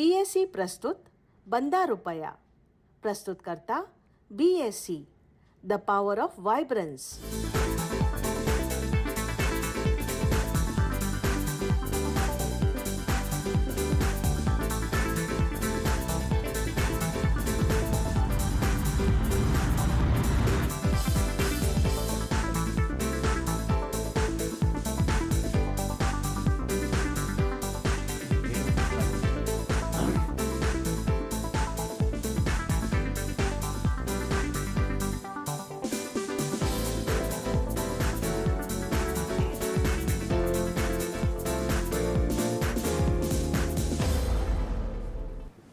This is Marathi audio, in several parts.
बी एस सी प्रस्तुत बंदा रुपया. प्रस्तुतकर्ता B S C the power of vibrance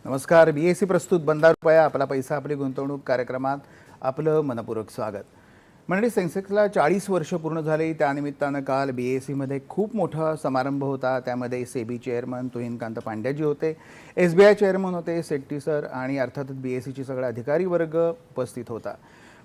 नमस्कार बी एस सी प्रस्तुत बंदा रुपया आपला पैसा आपली गुंतवणूक कार्यक्रमात आपलं मनपूर्वक स्वागत. म्हणजे सेन्सेक्सला चाळीस वर्ष पूर्ण झाली. त्यानिमित्तानं काल बी एस सीमध्ये खूप मोठा समारंभ होता. त्यामध्ये सेबी चेअरमन तुहिनकांत पांड्याजी होते एस बी आय चेअरमन होते सेट्टी सर आणि अर्थातच बी एस सीचे सगळा अधिकारी वर्ग उपस्थित होता.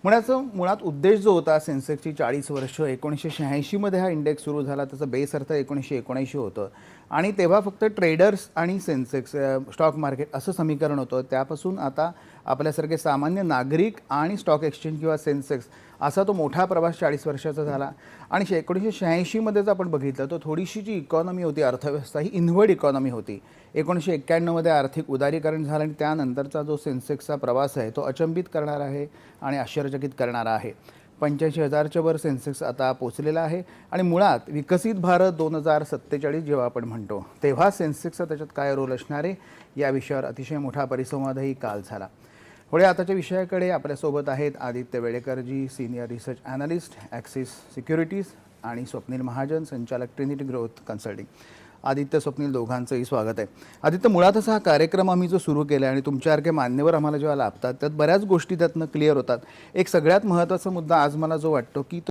मुळाचं मुळात उद्देश जो होता सेन्सेक्सची चाळीस वर्ष एकोणीसशे शहाऐंशीमध्ये हा इंडेक्स सुरू झाला. त्याचा बेस अर्थ एकोणीसशे एकोणऐंशी होतं. आणि तेव्हा फक्त ट्रेडर्स आणि सेन्सेक्स स्टॉक मार्केट असं समीकरण होतं. त्यापासून आता आपल्यासारखे सामान्य नागरिक आणि स्टॉक एक्सचेंज किंवा सेन्सेक्स असा तो मोठा प्रवास चाळीस वर्षाचा झाला. आणि शे एकोणीसशे शहाऐंशीमध्ये जर आपण बघितलं तर थोडीशी जी इकॉनॉमी होती अर्थव्यवस्था ही इनवर्ड इकॉनॉमी होती. एकोणीसशे एक्क्याण्णवमध्ये आर्थिक उदारीकरण झालं आणि त्यानंतरचा जो सेन्सेक्सचा प्रवास आहे तो अचंबित करणारा आहे आणि आश्चर्यचकित करणारा आहे. पंच्याऐंशी हजारच्या वर सेन्सेक्स आता पोचलेला आहे आणि मुळात विकसित भारत दोन हजार सत्तेचाळीस जेव्हा आपण म्हणतो तेव्हा सेन्सेक्सचा त्याच्यात काय रोल असणार आहे या विषयावर अतिशय मोठा परिसंवादही काल झाला. पुढे आताच्या विषयाकडे आपल्यासोबत आहेत Aditya वेळेकरजी senior research analyst Axis Securities आणि स्वप्नील महाजन संचालक Trinity Growth Consulting Aditya Swapnil दोघांचंही स्वागत आहे. आदित्य मुळातच हा कार्यक्रम आम्ही जो सुरू केला आहे आणि तुमच्यासारखे मान्यवर आम्हाला जेव्हा लाभतात त्यात बऱ्याच गोष्टी त्यातनं क्लिअर होतात. एक सगळ्यात महत्त्वाचा मुद्दा आज मला जो वाटतो की तो